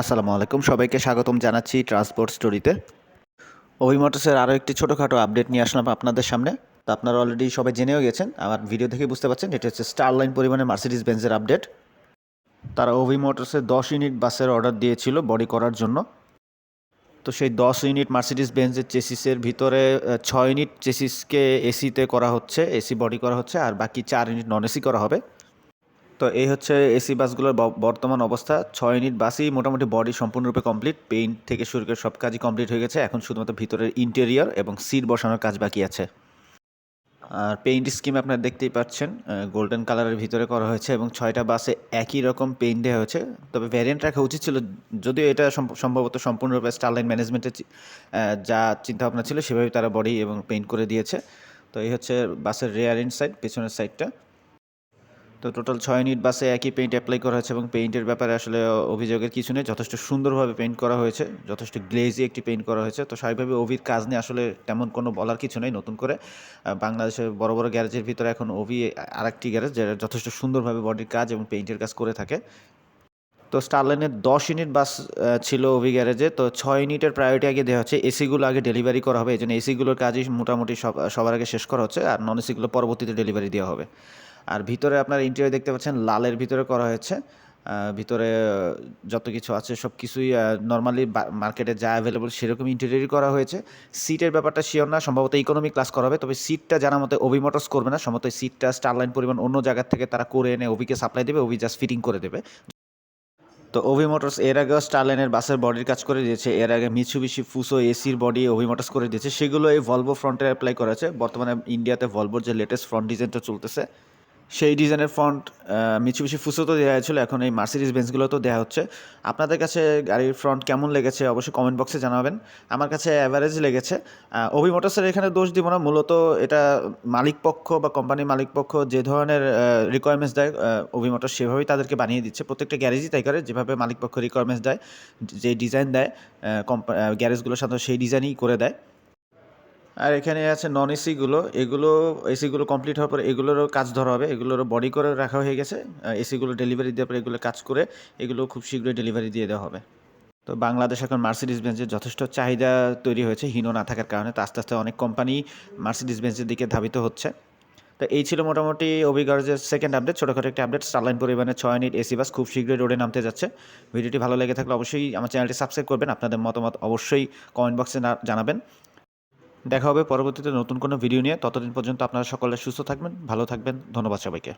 আসসালামু আলাইকুম। সবাইকে স্বাগতম জানাচ্ছি ট্রান্সপোর্ট স্টোরিতে অভি মোটরসের আরও একটি ছোটোখাটো আপডেট নিয়ে আসলাম আপনাদের সামনে। তো আপনারা অলরেডি সবাই জেনেও গেছেন, আমার ভিডিও দেখে বুঝতে পারছেন এটা হচ্ছে স্টারলাইন পরিমাণে মার্সিডিস বেঞ্জের আপডেট তারা মোটরসের দশ ইউনিট বাসের অর্ডার দিয়েছিল বডি করার জন্য। তো সেই দশ ইউনিট মার্সিডিস বেঞ্জের চেসিসের ভিতরে ছয় ইউনিট চেসিসকে এসিতে করা হচ্ছে এসি বডি করা হচ্ছে, আর বাকি চার ইউনিট নন এসি করা হবে। তো এই হচ্ছে এসি বাসগুলোর বর্তমান অবস্থা। ছয় ইউনিট বাসই মোটামুটি বডি সম্পূর্ণরূপে কমপ্লিট। পেইন্ট থেকে শুরু করে সব কাজই কমপ্লিট হয়ে গেছে। এখন শুধুমাত্র ভিতরের ইন্টেরিয়র এবং সিট বসানোর কাজ বাকি আছে। আর পেইন্ট স্কিম আপনারা দেখতেই পাচ্ছেন গোল্ডেন কালারের ভিতরে করা হয়েছে এবং ছয়টা বাসে একই রকম পেইন্ট দেওয়া হয়েছে। তবে ভ্যারিয়েন্ট রাখা উচিত ছিল, যদিও এটা সম্ভবত সম্পূর্ণরূপে স্টারলাইন ম্যানেজমেন্টের যা চিন্তাভাবনা ছিল, সেভাবেই তারা বডি এবং পেইন্ট করে দিয়েছে। তো এই হচ্ছে বাসের রেয়ার ইন সাইড পেছনের সাইডটা তো টোটাল ছয় ইউনিট বাসে একই পেইন্ট অ্যাপ্লাই করা হয়েছে এবং পেইন্টের ব্যাপারে আসলে অভিযোগের কিছু নেই। যথেষ্ট সুন্দরভাবে পেইন্ট করা হয়েছে, যথেষ্ট গ্লেজি একটি পেইন্ট করা হয়েছে। তো স্বাভাবিকভাবে ওভির কাজ নিয়ে আসলে তেমন কোনো বলার কিছু নেই নতুন করে। বাংলাদেশের বড় বড় গ্যারেজের ভিতরে এখন ওভি আরেকটি গ্যারেজ যেটা যথেষ্ট সুন্দরভাবে বডির কাজ এবং পেইন্টের কাজ করে থাকে। তো স্টারলাইনের দশ ইউনিট বাস ছিল ওভি গ্যারেজে। তো ছয় ইউনিটের প্রায়োরিটি আগে দেওয়া হচ্ছে। এসিগুলো আগে ডেলিভারি করা হবে। এই জন্য এসিগুলোর কাজই মোটামুটি সব, সবার আগে শেষ করা হচ্ছে। আর নন এসিগুলো পরবর্তীতে ডেলিভারি দেওয়া হবে। আর ভিতরে আপনার ইন্টেরিয়র দেখতে পাচ্ছেন, লালের ভিতরে করা হয়েছে। ভিতরে যত কিছু আছে সব কিছুই নর্মালি মার্কেটে যা অ্যাভেলেবল সেরকম ইন্টেরিয়রই করা হয়েছে। সিটের ব্যাপারটা শিওর না, সম্ভবত ইকোনমি ক্লাস করা হবে, তবে সিটটা জানার মতো ওভি মোটরস করবে না, সম্ভবত সিটটা স্টারলাইন পরিমাণ অন্য জায়গার থেকে তারা করে এনে ওভিকে সাপ্লাই দেবে ওভি জাস্ট ফিটিং করে দেবে। তো ওভি মোটরস এর আগেও স্টারলাইনের বাসের বডির কাজ করে দিয়েছে, এর আগে মিচুবিশি ফুসো এসির বডি ওভি মোটরস করে দিয়েছে, সেগুলো এই ভলভো ফ্রন্টে অ্যাপ্লাই করেছে বর্তমানে ইন্ডিয়াতে ভলভোর যে লেটেস্ট ফ্রন্ট ডিজাইনটা চলতেছে সেই ডিজাইনের ফন্ট মিচুবিশি ফুসো তো দেওয়া হয়েছিল, এখন এই মার্সিডিস বেঞ্চগুলো তো দেওয়া হচ্ছে। আপনাদের কাছে গাড়ির ফ্রন্ট কেমন লেগেছে অবশ্যই কমেন্ট বক্সে জানাবেন। আমার কাছে অ্যাভারেজ লেগেছে। ওভি মোটরসের এখানে দোষ দিব না, মূলত এটা মালিক পক্ষ বা কোম্পানির মালিক পক্ষ যে ধরনের রিকোয়ারমেন্টস দেয় ওভি মোটর সেভাবেই তাদেরকে বানিয়ে দিচ্ছে। প্রত্যেকটা গ্যারেজই তাই করে, যেভাবে মালিক পক্ষ রিকোয়ারমেন্টস দেয়, যে ডিজাইন দেয় গ্যারেজগুলো সাধারণত সেই ডিজাইনই করে দেয়। আর এখানে আছে নন এসিগুলো এগুলো এসিগুলো কমপ্লিট হওয়ার পর এগুলোরও কাজ ধরা হবে। এগুলোরও বডি করে রাখা হয়ে গেছে। এসিগুলো ডেলিভারি দেওয়ার পর এগুলো কাজ করে এগুলো খুব শীঘ্রই ডেলিভারি দিয়ে দেওয়া হবে। তো বাংলাদেশ এখন মার্সিডিস বেঞ্চের যথেষ্ট চাহিদা তৈরি হয়েছে হিনো না থাকার কারণে। তো আস্তে আস্তে অনেক কোম্পানি মার্সিডিস বেঞ্চের দিকে ধাবিত হচ্ছে। তো এই ছিল মোটামুটি অভিজ্ঞার্যের সেকেন্ড আপডেট ছোটোখাটো একটা আপডেট স্টারলাইন পরিবারের ছয় ইউনিট এসি বাস খুব শীঘ্রই রোডে নামতে যাচ্ছে। ভিডিওটি ভালো লেগে থাকলে অবশ্যই আমার চ্যানেলটি সাবস্ক্রাইব করবেন। আপনাদের মতামত অবশ্যই কমেন্ট বক্সে জানাবেন। দেখা হবে পরবর্তীতে নতুন কোনো ভিডিও নিয়ে। ততদিন পর্যন্ত আপনারা সকলে সুস্থ থাকবেন, ভালো থাকবেন। ধন্যবাদ সবাইকে।